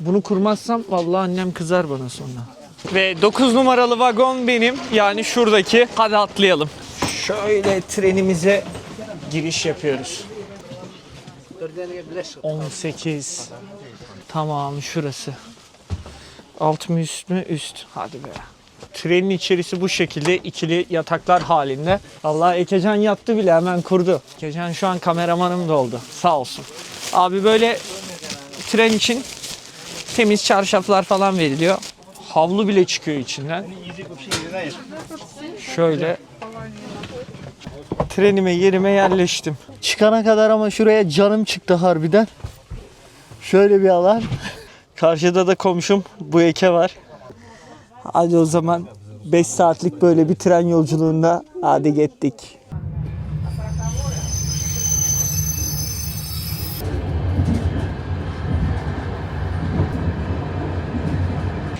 Bunu kurmazsam vallahi annem kızar bana sonra. Ve 9 numaralı vagon benim. Yani şuradaki. Hadi atlayalım. Şöyle trenimize giriş yapıyoruz. 18. Tamam şurası. Alt mı üst mü? Üst. Hadi be. Trenin içerisi bu şekilde ikili yataklar halinde. Allah Ekecan yattı bile hemen kurdu. Ekecan şu an kameramanım da oldu. Sağ olsun. Abi böyle tren için temiz çarşaflar falan veriliyor. Havlu bile çıkıyor içinden. Şöyle trenime yerime yerleştim. Çıkana kadar ama şuraya canım çıktı harbiden. Şöyle bir alan. Karşıda da komşum bu eke var. Hadi o zaman 5 saatlik böyle bir tren yolculuğunda hadi gittik.